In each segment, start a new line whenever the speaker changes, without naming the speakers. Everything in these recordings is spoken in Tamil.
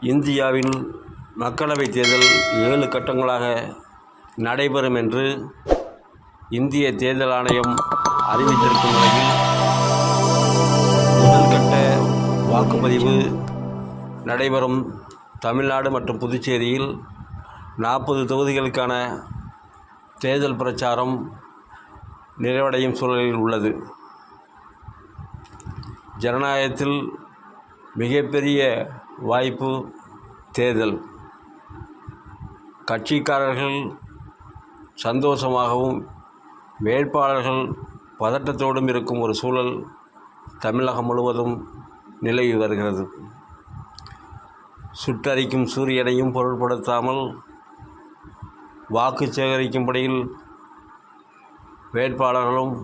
இந்தியாவின் மக்களவைத் தேர்தல் ஏழு கட்டங்களாக நடைபெறும் என்று இந்திய தேர்தல் ஆணையம் அறிவித்திருக்கும் நிலையில் முதல்கட்ட வாக்குப்பதிவு நடைபெறும் தமிழ்நாடு மற்றும் புதுச்சேரியில் நாற்பது தொகுதிகளுக்கான தேர்தல் பிரச்சாரம் நிறைவடையும் சூழலில் உள்ளது. ஜனநாயகத்தில் மிகப்பெரிய வாய்ப்பு தேர்தல். கட்சிக்காரர்கள் சந்தோஷமாகவும் வேட்பாளர்கள் பதட்டத்தோடும் இருக்கும் ஒரு சூழல் தமிழகம் முழுவதும் நிலவி வருகிறது. சுட்டரிக்கும் சூரியனையும் பொருட்படுத்தாமல் வாக்கு சேகரிக்கும் பணியில் வேட்பாளர்களும்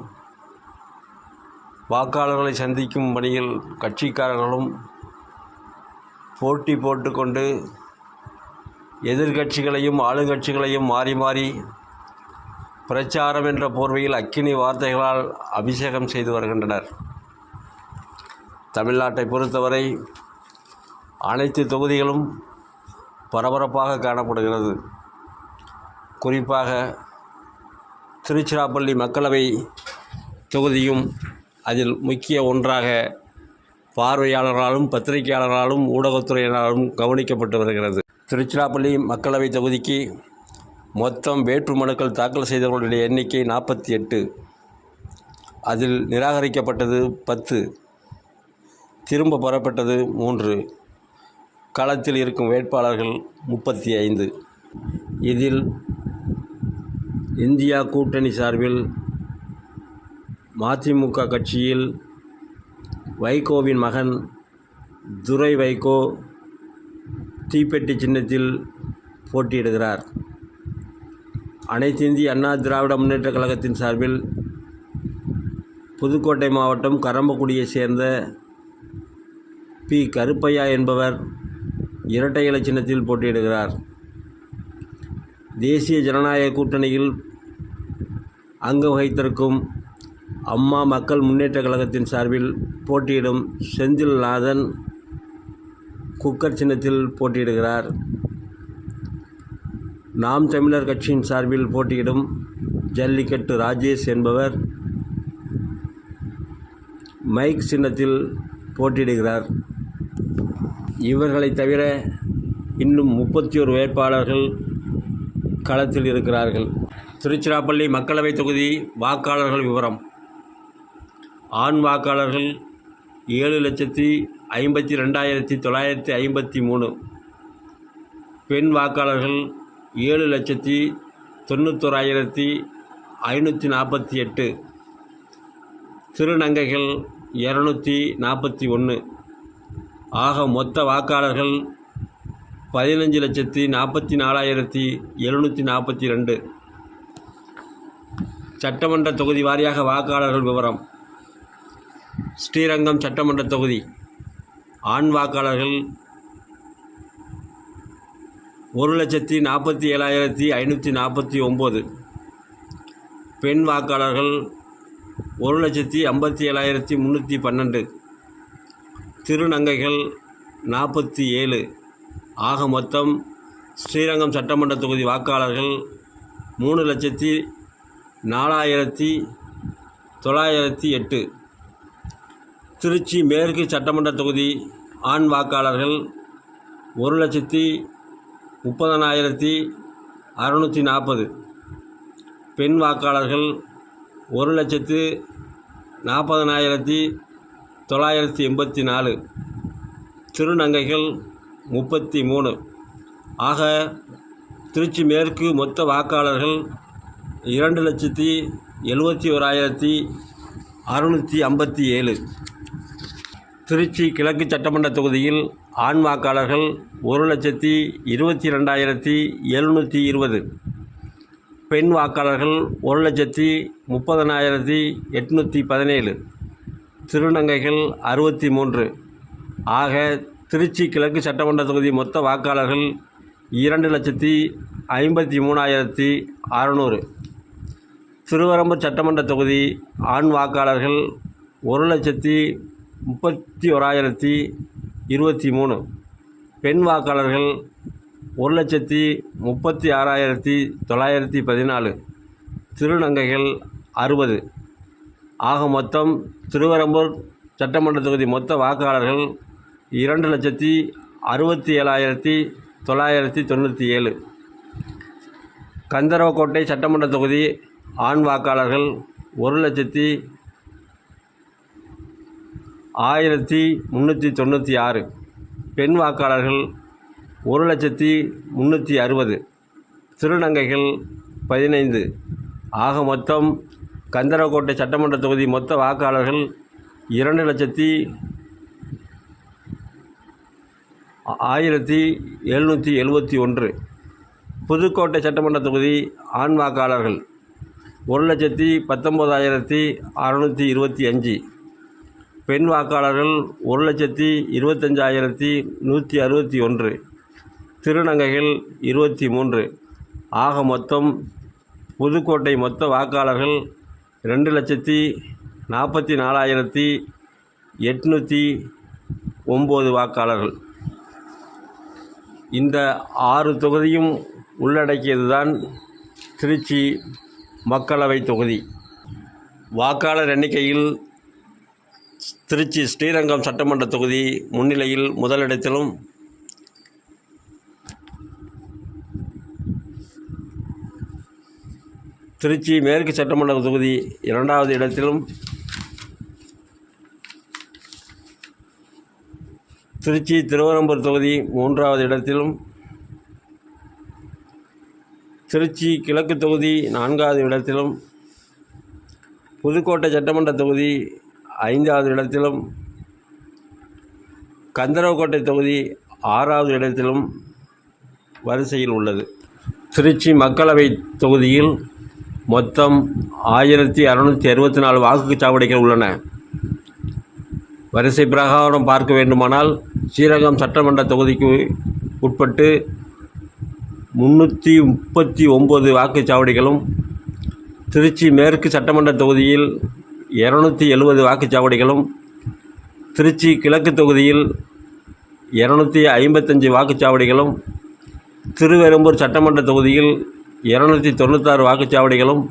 வாக்காளர்களை சந்திக்கும் பணியில் கட்சிக்காரர்களும் போட்டி போட்டுக்கொண்டு எதிர்க்கட்சிகளையும் ஆளுங்கட்சிகளையும் மாறி மாறி பிரச்சாரம் என்ற போர்வையில் அக்கினி வார்த்தைகளால் அபிஷேகம் செய்து வருகின்றனர். தமிழ்நாட்டை பொறுத்தவரை அனைத்து தொகுதிகளும் பரபரப்பாக காணப்படுகிறது. குறிப்பாக திருச்சிராப்பள்ளி மக்களவை தொகுதியும் அதில் முக்கிய ஒன்றாக பார்வையாளர்களாலும் பத்திரிகையாளர்களாலும் ஊடகத்துறையினராலும் கவனிக்கப்பட்டு வருகிறது. திருச்சிராப்பள்ளி மக்களவைத் தொகுதிக்கு மொத்தம் வேட்பு மனுக்கள் தாக்கல் செய்தவர்களுடைய எண்ணிக்கை நாற்பத்தி எட்டு. அதில் நிராகரிக்கப்பட்டது பத்து. திரும்ப பெறப்பட்டது மூன்று. களத்தில் இருக்கும் வேட்பாளர்கள் முப்பத்தி ஐந்து. இதில் இந்தியா கூட்டணி சார்பில் மதிமுக கட்சியில் வைகோவின் மகன் துரை வைகோ தீப்பெட்டி சின்னத்தில் போட்டியிடுகிறார். அனைத்து இந்திய அண்ணா திராவிட முன்னேற்ற கழகத்தின் சார்பில் புதுக்கோட்டை மாவட்டம் கரம்பக்குடியை சேர்ந்த பி. கருப்பையா என்பவர் இரட்டை இலை சின்னத்தில் போட்டியிடுகிறார். தேசிய ஜனநாயக கூட்டணியில் அங்கம் வகித்திருக்கும் அம்மா மக்கள் முன்னேற்ற கழகத்தின் சார்பில் போட்டியிடும் செந்தில் நாதன் குக்கர் சின்னத்தில் போட்டியிடுகிறார். நாம் தமிழர் கட்சியின் சார்பில் போட்டியிடும் ஜல்லிக்கட்டு ராஜேஷ் என்பவர் மைக் சின்னத்தில் போட்டியிடுகிறார். இவர்களை தவிர இன்னும் முப்பத்தி ஒரு வேட்பாளர்கள் களத்தில் இருக்கிறார்கள். திருச்சிராப்பள்ளி மக்களவைத் தொகுதி வாக்காளர்கள் விவரம். ஆண் வாக்காளர்கள் ஏழு லட்சத்தி ஐம்பத்தி ரெண்டாயிரத்தி தொள்ளாயிரத்தி ஐம்பத்தி மூணு. பெண் வாக்காளர்கள் ஏழு லட்சத்தி தொண்ணூத்தோராயிரத்தி ஐநூற்றி நாற்பத்தி எட்டு. திருநங்கைகள் இரநூத்தி நாற்பத்தி ஒன்று ஆக மொத்த வாக்காளர்கள் பதினஞ்சு லட்சத்தி நாற்பத்தி நாலாயிரத்தி எழுநூற்றி நாற்பத்தி ரெண்டு. சட்டமன்ற தொகுதி வாரியாக வாக்காளர்கள் விவரம். ஸ்ரீரங்கம் சட்டமன்ற தொகுதி. ஆண் வாக்காளர்கள் ஒரு லட்சத்தி நாற்பத்தி ஏழாயிரத்தி ஐநூற்றி நாற்பத்தி ஒம்பது. பெண் வாக்காளர்கள் ஒரு லட்சத்தி ஐம்பத்தி ஏழாயிரத்தி முந்நூற்றி பன்னெண்டு. திருநங்கைகள் நாற்பத்தி ஏழு. ஆக மொத்தம் ஸ்ரீரங்கம் சட்டமன்ற தொகுதி வாக்காளர்கள் மூணு லட்சத்தி நாலாயிரத்தி தொள்ளாயிரத்தி எட்டு. திருச்சி மேற்கு சட்டமன்ற தொகுதி ஆண் வாக்காளர்கள் ஒரு லட்சத்தி முப்பதனாயிரத்தி அறநூற்றி நாற்பது. பெண் வாக்காளர்கள் ஒரு லட்சத்து நாற்பதனாயிரத்தி தொள்ளாயிரத்தி எண்பத்தி நாலு. திருநங்கைகள் முப்பத்தி மூணு. ஆக திருச்சி மேற்கு மொத்த வாக்காளர்கள் இரண்டு லட்சத்தி எழுபத்தி ஓராயிரத்தி அறுநூற்றி ஐம்பத்தி ஏழு. திருச்சி கிழக்கு சட்டமன்ற தொகுதியில் ஆண் வாக்காளர்கள் ஒரு லட்சத்தி இருபத்தி ரெண்டாயிரத்தி எழுநூற்றி இருபது. பெண் வாக்காளர்கள் ஒரு லட்சத்தி முப்பதனாயிரத்தி எட்நூற்றி பதினேழு. திருநங்கைகள் அறுபத்தி மூன்று. ஆக திருச்சி கிழக்கு சட்டமன்ற தொகுதி மொத்த வாக்காளர்கள் இரண்டு லட்சத்தி ஐம்பத்தி மூணாயிரத்தி அறநூறு. திருவரம்பூர் சட்டமன்ற தொகுதி ஆண் வாக்காளர்கள் ஒரு லட்சத்தி முப்பத்தி ஓராயிரத்தி இருபத்தி மூணு. பெண் வாக்காளர்கள் ஒரு லட்சத்தி முப்பத்தி ஆறாயிரத்தி தொள்ளாயிரத்தி பதினாலு. திருநங்கைகள் அறுபது. ஆக மொத்தம் திருவரம்பூர் சட்டமன்ற தொகுதி மொத்த வாக்காளர்கள் இரண்டு லட்சத்தி அறுபத்தி ஏழாயிரத்தி தொள்ளாயிரத்தி தொண்ணூற்றி ஏழு. கந்தரவக்கோட்டை சட்டமன்ற தொகுதி ஆண் வாக்காளர்கள் ஒரு லட்சத்தி ஆயிரத்தி முந்நூற்றி தொண்ணூற்றி ஆறு. பெண் வாக்காளர்கள் ஒரு லட்சத்தி முந்நூற்றி அறுபது. திருநங்கைகள் பதினைந்து. ஆக மொத்தம் கந்தரக்கோட்டை சட்டமன்ற தொகுதி மொத்த வாக்காளர்கள் இரண்டு லட்சத்தி ஆயிரத்தி எழுநூற்றி எழுபத்தி ஒன்று. புதுக்கோட்டை சட்டமன்ற தொகுதி ஆண் வாக்காளர்கள் ஒரு லட்சத்தி பத்தொம்போதாயிரத்தி அறநூற்றி இருபத்தி அஞ்சு. பெண் வாக்காளர்கள் ஒரு லட்சத்தி இருபத்தஞ்சாயிரத்தி நூற்றி அறுபத்தி ஒன்று திருநங்கைகள் இருபத்தி மூன்று. ஆக மொத்தம் புதுக்கோட்டை மொத்த வாக்காளர்கள் ரெண்டு லட்சத்தி நாற்பத்தி நாலாயிரத்தி எட்நூற்றி ஒம்பது வாக்காளர்கள். இந்த ஆறு தொகுதியும் உள்ளடக்கியதுதான் திருச்சி மக்களவை தொகுதி. வாக்காளர் எண்ணிக்கையில் திருச்சி ஸ்ரீரங்கம் சட்டமன்ற தொகுதி முன்னிலையில் முதலிடத்திலும் திருச்சி மேற்கு சட்டமன்ற தொகுதி இரண்டாவது இடத்திலும் திருச்சி திருவரம்பூர் தொகுதி மூன்றாவது இடத்திலும் திருச்சி கிழக்கு தொகுதி நான்காவது இடத்திலும் புதுக்கோட்டை சட்டமன்ற தொகுதி ஐந்தாவது இடத்திலும் கந்தரவக்கோட்டை தொகுதி ஆறாவது இடத்திலும் வரிசையில் உள்ளது. திருச்சி மக்களவை தொகுதியில் மொத்தம் ஆயிரத்தி அறநூற்றி அறுபத்தி நாலு வாக்குச்சாவடிகள் உள்ளன. வரிசை பிரகாரம் பார்க்க வேண்டுமானால் ஸ்ரீரங்கம் சட்டமன்ற தொகுதிக்கு உட்பட்டு முன்னூற்றி முப்பத்தி ஒம்பது வாக்குச்சாவடிகளும் திருச்சி மேற்கு சட்டமன்ற தொகுதியில் இரநூத்தி எழுபது வாக்குச்சாவடிகளும் திருச்சி கிழக்கு தொகுதியில் இரநூத்தி ஐம்பத்தஞ்சு வாக்குச்சாவடிகளும் திருவெரும்பூர் சட்டமன்ற தொகுதியில் இரநூத்தி தொண்ணூத்தாறு வாக்குச்சாவடிகளும்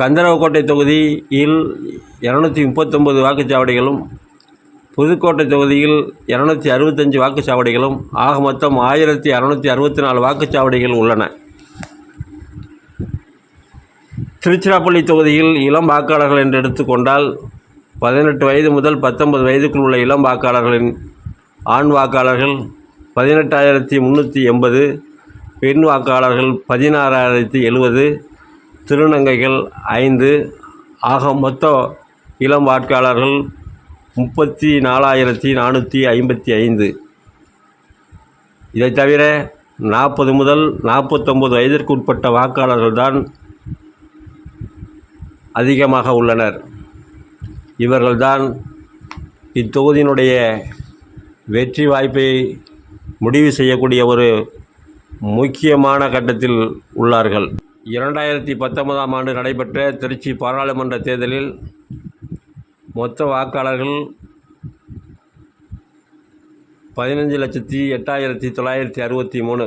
கந்தரவக்கோட்டை தொகுதியில் இரநூத்தி முப்பத்தொம்பது வாக்குச்சாவடிகளும் புதுக்கோட்டை தொகுதியில் இரநூத்தி அறுபத்தஞ்சு வாக்குச்சாவடிகளும் ஆக மொத்தம் ஆயிரத்தி அறநூற்றி அறுபத்தி நாலு வாக்குச்சாவடிகள் உள்ளன. திருச்சிராப்பள்ளி தொகுதியில் இளம் வாக்காளர்கள் என்று எடுத்துக்கொண்டால் பதினெட்டு வயது முதல் பத்தொன்பது வயதுக்குள் உள்ள இளம் வாக்காளர்களின் ஆண் வாக்காளர்கள் பதினெட்டாயிரத்தி முந்நூற்றி எண்பது பெண் வாக்காளர்கள் பதினாறாயிரத்தி எழுபது திருநங்கைகள் ஐந்து ஆக மொத்த இளம் வாக்காளர்கள் முப்பத்தி நாலாயிரத்தி நானூற்றி ஐம்பத்தி ஐந்து. இதை தவிர நாற்பது முதல் நாற்பத்தொம்பது வயதிற்கு உட்பட்ட வாக்காளர்கள்தான் அதிகமாக உள்ளனர். இவர்கள்தான் இத்தொகுதியினுடைய வெற்றி வாய்ப்பை முடிவு செய்யக்கூடிய ஒரு முக்கியமான கட்டத்தில் உள்ளார்கள். இரண்டாயிரத்தி பத்தொன்பதாம் ஆண்டு நடைபெற்ற திருச்சி பாராளுமன்ற தேர்தலில் மொத்த வாக்காளர்கள் பதினஞ்சு லட்சத்தி எட்டாயிரத்தி தொள்ளாயிரத்தி அறுபத்தி மூணு.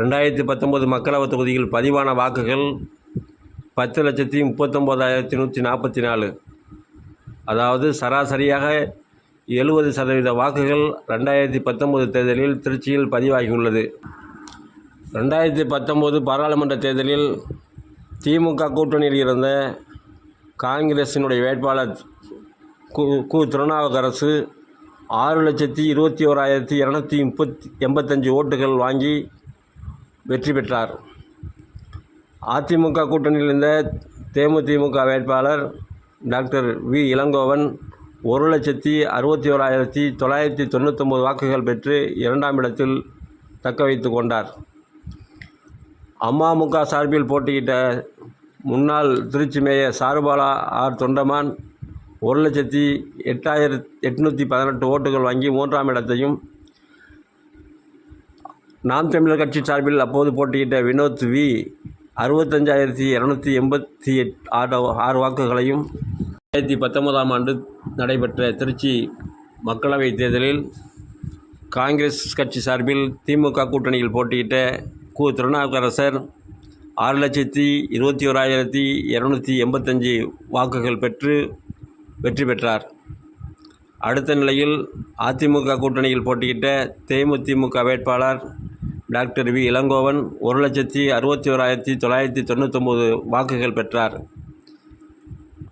ரெண்டாயிரத்தி பத்தொம்போது மக்களவைத் தொகுதியில் பதிவான வாக்குகள் பத்து லட்சத்தி முப்பத்தொம்போதாயிரத்தி நூற்றி நாற்பத்தி நாலு. அதாவது சராசரியாக எழுபது சதவீத வாக்குகள் ரெண்டாயிரத்தி பத்தொம்போது தேர்தலில் திருச்சியில் பதிவாகியுள்ளது. ரெண்டாயிரத்தி பத்தொம்போது பாராளுமன்ற தேர்தலில் திமுக கூட்டணியில் இருந்த காங்கிரசினுடைய வேட்பாளர் கு கு திருநாவுக்கரசு ஆறு லட்சத்தி இருபத்தி ஓராயிரத்தி இரநூத்தி முப்பத்தி எண்பத்தஞ்சு ஓட்டுகள் வாங்கி வெற்றி பெற்றார். அதிமுக கூட்டணியில் இருந்த தேமுதிமுக வேட்பாளர் டாக்டர் வி. இளங்கோவன் ஒரு லட்சத்தி அறுபத்தி ஓராயிரத்தி தொள்ளாயிரத்தி தொண்ணூற்றொம்பது வாக்குகள் பெற்று இரண்டாம் இடத்தில் தக்க வைத்து கொண்டார். அமமுக சார்பில் போட்டியிட்ட முன்னாள் திருச்சி மேயர் சாருபாலா ஆர். தொண்டமான் ஒரு லட்சத்தி எட்டாயிரத் எட்நூற்றி பதினெட்டு ஓட்டுகள் வாங்கி மூன்றாம் இடத்தையும் நாம் தமிழர் கட்சி சார்பில் அப்போது போட்டியிட்ட வினோத் வி. அறுபத்தஞ்சாயிரத்தி இரநூத்தி எண்பத்தி எட் ஆட ஆறு வாக்குகளையும் ரெண்டாயிரத்தி பத்தொன்பதாம் ஆண்டு நடைபெற்ற திருச்சி மக்களவைத் தேர்தலில் காங்கிரஸ் கட்சி சார்பில் திமுக கூட்டணியில் போட்டியிட்ட கு. திருநாவுக்கரசர் ஆறு லட்சத்தி இருபத்தி ஓராயிரத்தி இரநூத்தி எண்பத்தஞ்சு வாக்குகள் பெற்று வெற்றி பெற்றார். அடுத்த நிலையில் அதிமுக கூட்டணியில் போட்டியிட்ட தேமுதிமுக வேட்பாளர் டாக்டர் வி. இளங்கோவன் ஒரு லட்சத்தி அறுபத்தி ஓராயிரத்தி தொள்ளாயிரத்தி தொண்ணூத்தொம்பது வாக்குகள் பெற்றார்.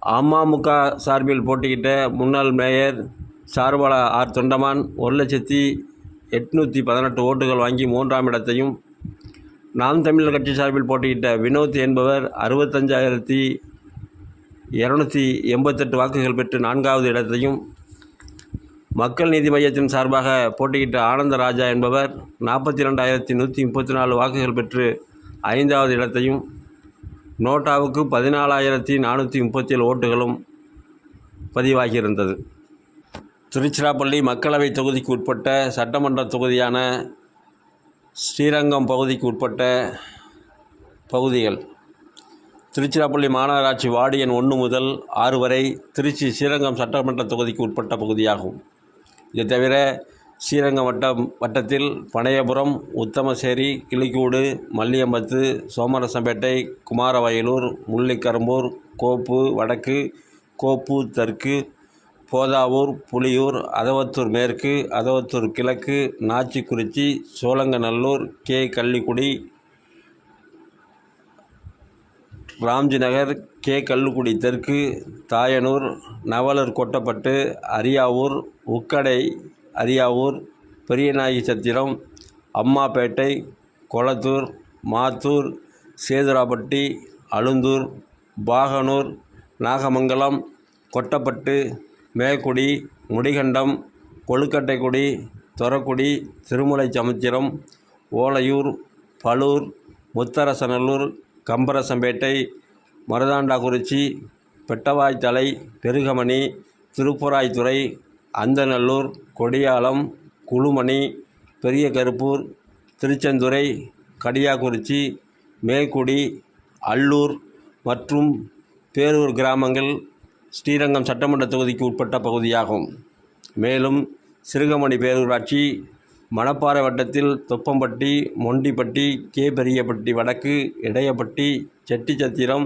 அமமுக சார்பில் போட்டியிட்ட முன்னாள் மேயர் சார்பாலா ஆர். தொண்டமான் ஒரு லட்சத்தி எட்நூற்றி பதினெட்டு ஓட்டுகள் வாங்கி மூன்றாம் இடத்தையும் நாம் தமிழர் கட்சி சார்பில் போட்டியிட்ட வினோத் என்பவர் அறுபத்தஞ்சாயிரத்தி இரநூத்தி எண்பத்தெட்டு வாக்குகள் பெற்று நான்காவது இடத்தையும் மக்கள் நீதி மையத்தின் சார்பாக போட்டியிட்ட ஆனந்த ராஜா என்பவர் நாற்பத்தி ரெண்டாயிரத்தி நூற்றி முப்பத்தி நாலு வாக்குகள் பெற்று ஐந்தாவது இடத்தையும் நோட்டாவுக்கு பதினாலாயிரத்தி நானூற்றி முப்பத்தி ஏழு ஓட்டுகளும் பதிவாகியிருந்தது. திருச்சிராப்பள்ளி மக்களவை தொகுதிக்கு உட்பட்ட சட்டமன்ற தொகுதியான ஸ்ரீரங்கம் பகுதிக்கு உட்பட்ட பகுதிகள் திருச்சிராப்பள்ளி மாநகராட்சி வார்டு எண் ஒன்று முதல் ஆறு வரை திருச்சி ஸ்ரீரங்கம் சட்டமன்ற தொகுதிக்கு உட்பட்ட பகுதியாகும். இது தவிர ஸ்ரீரங்கம் வட்டம் வட்டத்தில் பனையபுரம் உத்தமசேரி கிளிக்கூடு மல்லியம்பத்து சோமரசம்பேட்டை குமாரவயலூர் முள்ளிக்கரும்பூர் கோப்பு வடக்கு கோப்பு தெற்கு போதாவூர் புலியூர் அதவத்தூர் மேற்கு அதவத்தூர் கிழக்கு நாச்சிக்குறிச்சி சோழங்கநல்லூர் கே. கள்ளிக்குடி ராம்ஜி நகர் கே. கல்லுக்குடி தெற்கு தாயனூர் நவலர் கொட்டப்பட்டு அரியாவூர் உக்கடை அரியாவூர் பெரியநாயகி சத்திரம் அம்மாப்பேட்டை கொளத்தூர் மாத்தூர் சேதுராப்பட்டி அழுந்தூர் பாகனூர் நாகமங்கலம் கொட்டப்பட்டு மேக்குடி முடிகண்டம் கொழுக்கட்டைக்குடி தொரக்குடி திருமலை சமுத்திரம் ஓலையூர் பலூர் முத்தரசநல்லூர் கம்பரசம்பேட்டை மருதாண்டாக்குறிச்சி பெட்டவாய்த்தலை பெருகமணி திருப்புராய்த்துறை அந்தநல்லூர் கொடியாலம் குழுமணி பெரிய கருப்பூர் திருச்செந்துறை கடியாக்குறிச்சி மேல்குடி அல்லூர் மற்றும் பேரூர் கிராமங்கள் ஸ்ரீரங்கம் சட்டமன்ற தொகுதிக்கு உட்பட்ட பகுதியாகும். மேலும் சிறுகமணி பேரூராட்சி மணப்பாறை வட்டத்தில் தொப்பம்பட்டி மொண்டிப்பட்டி கே பெரியப்பட்டி வடக்கு இடையப்பட்டி செட்டிச்சத்திரம்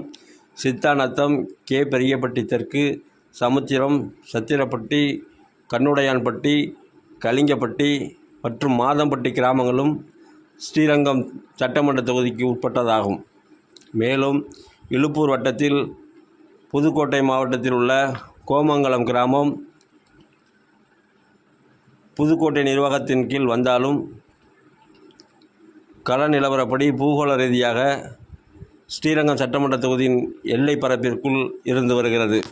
சித்தாநத்தம் கே பெரியப்பட்டி தெற்கு சமுத்திரம் சத்திரப்பட்டி கண்ணுடையான்பட்டி கலிங்கப்பட்டி மற்றும் மாதம்பட்டி கிராமங்களும் ஸ்ரீரங்கம் சட்டமன்ற தொகுதிக்கு உட்பட்டதாகும். மேலும் இழுப்பூர் வட்டத்தில் புதுக்கோட்டை மாவட்டத்தில் உள்ள கோமங்கலம் கிராமம் புதுக்கோட்டை நிர்வாகத்தின் கீழ் வந்தாலும் கள நிலவரப்படி பூகோள ரீதியாக ஸ்ரீரங்கம் சட்டமன்ற தொகுதியின் எல்லை பரப்பிற்குள் இருந்து வருகிறது.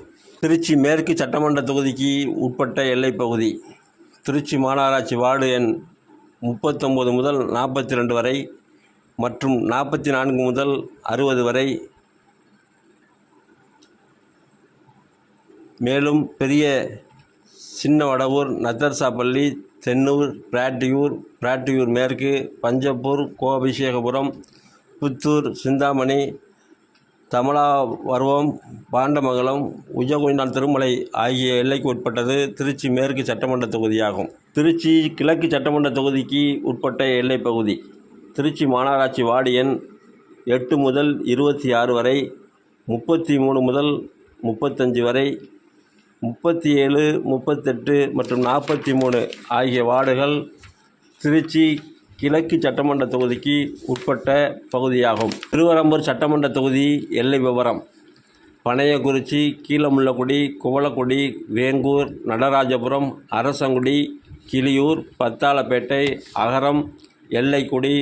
திருச்சி மேற்கு சட்டமன்ற தொகுதிக்கு உட்பட்ட எல்லைப் பகுதி திருச்சி மாநகராட்சி வார்டு எண் முப்பத்தொம்போது முதல் நாற்பத்தி ரெண்டு வரை மற்றும் நாற்பத்தி நான்கு முதல் அறுபது வரை. மேலும் பெரிய சின்ன வடவூர் நத்தர்சாப்பள்ளி தென்னூர் பிராட்டியூர் பிராட்டியூர் மேற்கு பஞ்சப்பூர் கோபிஷேகபுரம் புத்தூர் சிந்தாமணி தமிழாவர்வம் பாண்டமங்கலம் உஜகுயினால் திருமலை ஆகிய எல்லைக்கு உட்பட்டது திருச்சி மேற்கு சட்டமன்ற தொகுதியாகும். திருச்சி கிழக்கு சட்டமன்ற தொகுதிக்கு உட்பட்ட எல்லைப் பகுதி. திருச்சி மாநகராட்சி வார்டு எண் எட்டு முதல் இருபத்தி ஆறு வரை முப்பத்தி மூணு முதல் முப்பத்தஞ்சு வரை முப்பத்தி ஏழு முப்பத்தெட்டு மற்றும் நாற்பத்தி மூணு ஆகிய வார்டுகள் திருச்சி கிழக்கு சட்டமன்ற தொகுதிக்கு உட்பட்ட பகுதியாகும். திருவரம்பூர் சட்டமன்ற தொகுதி எல்லை விவரம். பனையக்குறிச்சி கீழமுள்ளக்குடி குவளக்குடி வேங்கூர் நடராஜபுரம் அரசங்குடி கிளியூர் பத்தாளப்பேட்டை அகரம் எல்லைக்குடி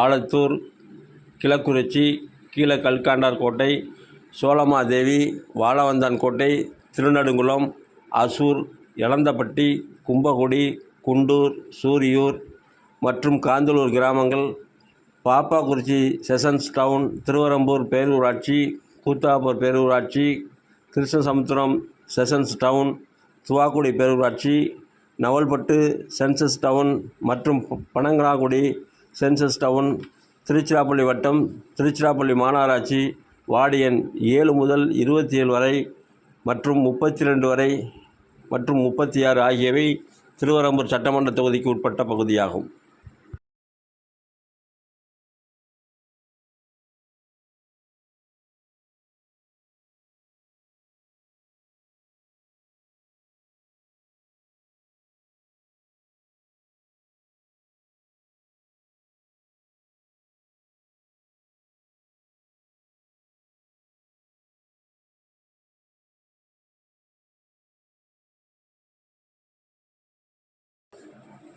ஆலத்தூர் கிழக்குறிச்சி கீழ கல்காண்டார் கோட்டை சோழமாதேவி வாழவந்தான் கோட்டை திருநடுங்குளம் அசூர் எலந்தப்பட்டி கும்பகுடி குண்டூர் சூரியூர் மற்றும் காந்தலூர் கிராமங்கள் பாப்பாக்குறிச்சி செஷன்ஸ் டவுன் திருவரம்பூர் பேரூராட்சி கூத்தாப்பூர் பேரூராட்சி கிருஷ்ணசமுத்திரம் செஷன்ஸ் டவுன் துவாக்குடி பேரூராட்சி நவல்பட்டு சென்சஸ் டவுன் மற்றும் ப- சென்சஸ் டவுன் திருச்சிராப்பள்ளி வட்டம் திருச்சிராப்பள்ளி மாநகராட்சி வார்டு எண் ஏழு முதல் இருபத்தி ஏழு வரை மற்றும் முப்பத்தி ரெண்டு வரை மற்றும் முப்பத்தி ஆறு ஆகியவை திருவரம்பூர் சட்டமன்ற தொகுதிக்கு உட்பட்ட பகுதியாகும்.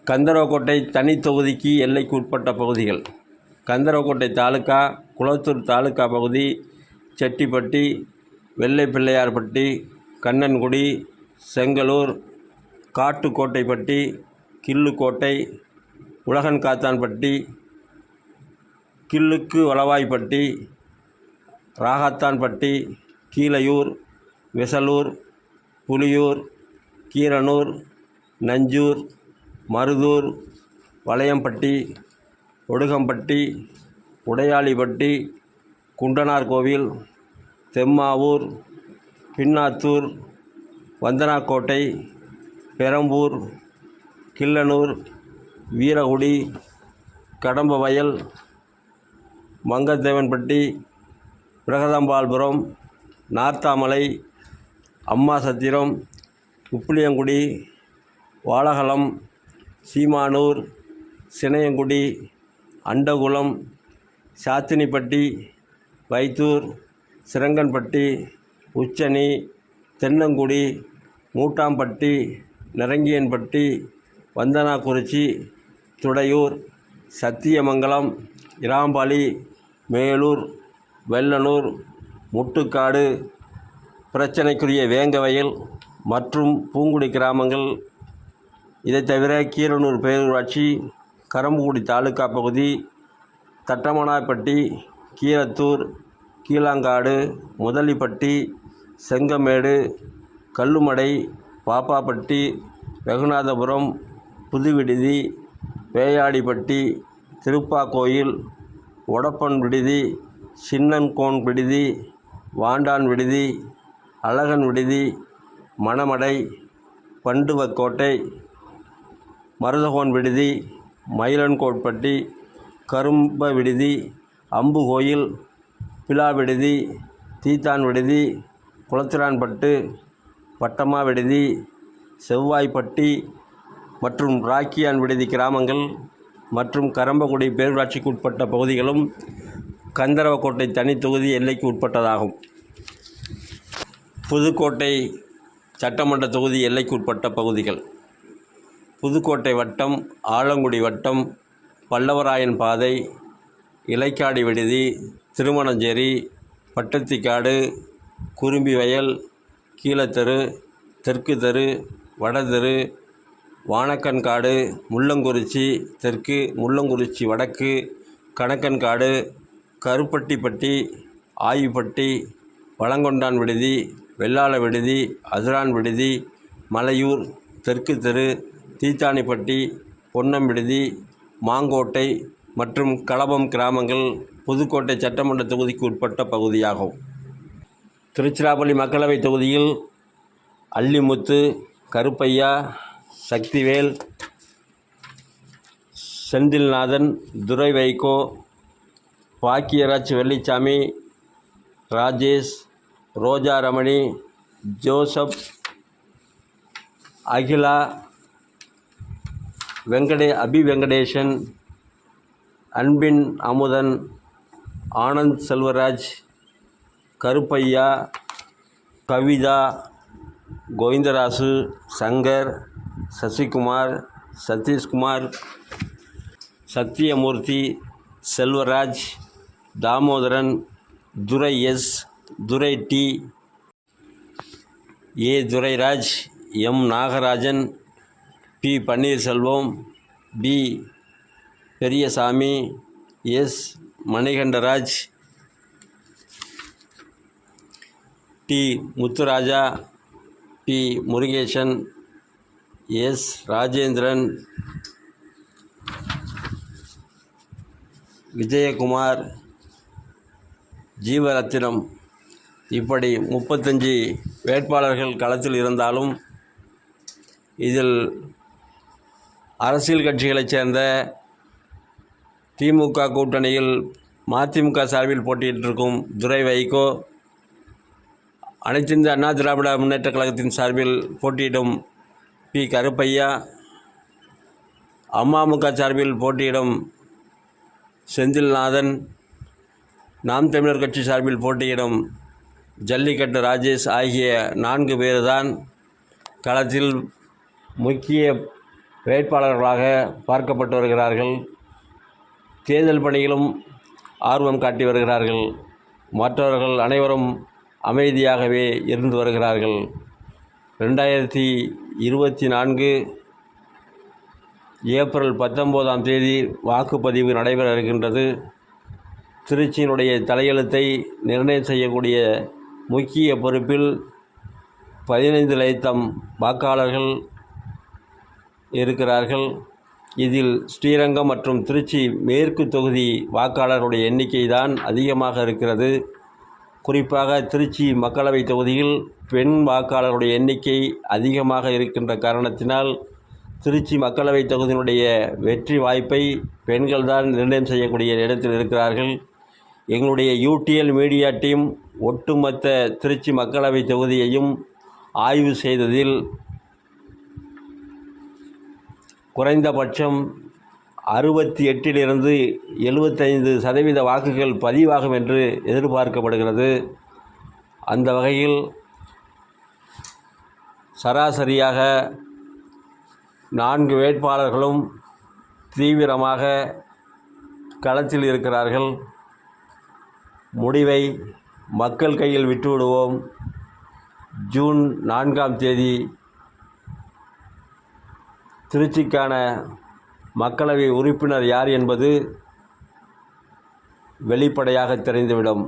கந்தரவக்கோட்டை தனி தொகுதிக்கு எல்லைக்கு உட்பட்ட பகுதிகள். கந்தரவக்கோட்டை தாலுக்கா குளத்தூர் தாலுக்கா பகுதி செட்டிப்பட்டி வெள்ளை பிள்ளையார்பட்டி கண்ணன்குடி செங்கலூர் காட்டுக்கோட்டைப்பட்டி கில்லுக்கோட்டை உலகன்காத்தான்பட்டி கில்லுக்கு வளவாய்ப்பட்டி ராகத்தான்பட்டி கீழையூர் விசலூர் புலியூர் கீரனூர் நஞ்சூர் மருதூர் வளையம்பட்டி ஒடுகம்பட்டி உடையாளிப்பட்டி குண்டனார் கோவில் தெம்மாவூர் பின்னாத்தூர் வந்தனாக்கோட்டை பெரம்பூர் கிள்ளனூர் வீரகுடி கடம்பவயல் மங்கத்தேவன்பட்டி பிரகதம்பாள்புரம் நார்த்தாமலை அம்மாசத்திரம் உப்பிலியங்குடி வாழகலம் சீமானூர் சினையங்குடி அண்டகுளம் சாத்தினிப்பட்டி வைத்தூர் சிரங்கன்பட்டி உச்சனி தென்னங்குடி மூட்டாம்பட்டி நரங்கியன்பட்டி வந்தனாக்குறிச்சி துடையூர் சத்தியமங்கலம் இராம்பாளி மேலூர் வெள்ளனூர் முட்டுக்காடு பிரச்சனைக்குரிய வேங்கவயல் மற்றும் பூங்குடி கிராமங்கள் இதை தவிர கீரனூர் பேரூராட்சி கரம்புக்குடி தாலுக்கா பகுதி தட்டமனாப்பட்டி கீரத்தூர் கீழாங்காடு முதலிப்பட்டி செங்கமேடு கல்லுமடை பாப்பாப்பட்டி ரகுநாதபுரம் புதுவிடுதி வேயாடிப்பட்டி திருப்பாக்கோயில் ஒடப்பன் விடுதி சின்னன்கோன் விடுதி வாண்டான் விடுதி அழகன் விடுதி மணமடை பண்டுவக்கோட்டை மருதகோன் விடுதி மயிலன்கோட்பட்டி கரும்ப விடுதி அம்பு கோயில் பிலா விடுதி தீத்தான் விடுதி குளத்திரான்பட்டு பட்டமா விடுதி செவ்வாய்ப்பட்டி மற்றும் ராக்கியான் விடுதி கிராமங்கள் மற்றும் கரம்பக்குடி பேரூராட்சிக்கு உட்பட்ட பகுதிகளும் கந்தரவக்கோட்டை தனி தொகுதி எல்லைக்கு உட்பட்டதாகும். புதுக்கோட்டை சட்டமன்ற தொகுதி எல்லைக்கு உட்பட்ட பகுதிகள். புதுக்கோட்டை வட்டம் ஆலங்குடி வட்டம் பல்லவராயன் பாதை இலைக்காடி விடுதி திருமணஞ்சேரி பட்டத்திக்காடு குறும்பி வயல் கீழத்தெரு தெற்கு தெரு வடதெரு வானக்கன்காடு முள்ளங்குறிச்சி தெற்கு முள்ளங்குறிச்சி வடக்கு கணக்கன்காடு கருப்பட்டிப்பட்டி ஆயுப்பட்டி வளங்கொண்டான் விடுதி வெள்ளாள விடுதி அதிரான் விடுதி மலையூர் தெற்கு தெரு தீத்தானிப்பட்டி பொன்னம்பிடுதி மாங்கோட்டை மற்றும் களபம் கிராமங்கள் புதுக்கோட்டை சட்டமன்ற தொகுதிக்கு உட்பட்ட பகுதியாகும். திருச்சிராப்பள்ளி மக்களவைத் தொகுதியில் Allimuthu Karuppaiya Sakthivel Senthilnathan Durai Vaiko Bhagyaraj Vellichamy Rajesh Roja Ramani Joseph Akila Venkate Abi Venkatesan Anbin Amudhan Anand Selvaraj Karuppaiya Kavitha Govindarasu Shankar Sasikumar Sathishkumar Sathyamoorthy Selvaraj Damodharan Durai S Durai T A Durairaj M Nagarajan P. Panneerselvam P. Periyasamy S. Manikandaraj T. Mutharaja P. Murugesan S. Rajendran Vijayakumar Jeevarathinam. இப்படி முப்பத்தஞ்சு வேட்பாளர்கள் களத்தில் இருந்தாலும் இதில் அரசியல் கட்சிகளைச் சேர்ந்த திமுக கூட்டணியில் மதிமுக சார்பில் போட்டியிட்டிருக்கும் துரை வைகோ அனைத்து இந்திய அண்ணா திராவிட முன்னேற்றக் கழகத்தின் சார்பில் போட்டியிடும் பி. கருப்பையா அமமுக சார்பில் போட்டியிடும் செந்தில்நாதன் நாம் தமிழர் கட்சி சார்பில் போட்டியிடும் ஜல்லிக்கட்டு ராஜேஷ் ஆகிய நான்கு பேர்தான் களத்தில் முக்கிய வேட்பாளர்களாக பார்க்கப்பட்டு வருகிறார்கள். தேர்தல் பணியிலும் ஆர்வம் காட்டி வருகிறார்கள். மற்றவர்கள் அனைவரும் அமைதியாகவே இருந்து வருகிறார்கள். ரெண்டாயிரத்தி இருபத்தி நான்கு ஏப்ரல் பத்தொம்போதாம் தேதி வாக்குப்பதிவு நடைபெற இருக்கின்றது. திருச்சியினுடைய தலையெழுத்தை நிர்ணயம் செய்யக்கூடிய முக்கிய பொறுப்பில் பதினைந்து லட்சம் வாக்காளர்கள் இருக்கிறார்கள். இதில் ஸ்ரீரங்கம் மற்றும் திருச்சி மேற்கு தொகுதி வாக்காளர்களுடைய எண்ணிக்கை தான் அதிகமாக இருக்கிறது. குறிப்பாக திருச்சி மக்களவை தொகுதியில் பெண் வாக்காளர்களுடைய எண்ணிக்கை அதிகமாக இருக்கின்ற காரணத்தினால் திருச்சி மக்களவை தொகுதியினுடைய வெற்றி வாய்ப்பை பெண்கள் தான் நிர்ணயம் செய்யக்கூடிய இடத்தில் இருக்கிறார்கள். எங்களுடைய யூடிஎல் மீடியா டீம் ஒட்டுமொத்த திருச்சி மக்களவை தொகுதியையும் ஆய்வு செய்ததில் குறைந்தபட்சம் அறுபத்தி எட்டிலிருந்து எழுபத்தைந்து சதவீத வாக்குகள் பதிவாகும் என்று எதிர்பார்க்கப்படுகிறது. அந்த வகையில் சராசரியாக நான்கு வேட்பாளர்களும் தீவிரமாக களத்தில் இருக்கிறார்கள். முடிவை மக்கள் கையில் விட்டுவிடுவோம். ஜூன் நான்காம் தேதி திருச்சிக்கான மக்களவை உறுப்பினர் யார் என்பது வெளிப்படையாக தெரிந்துவிடும்.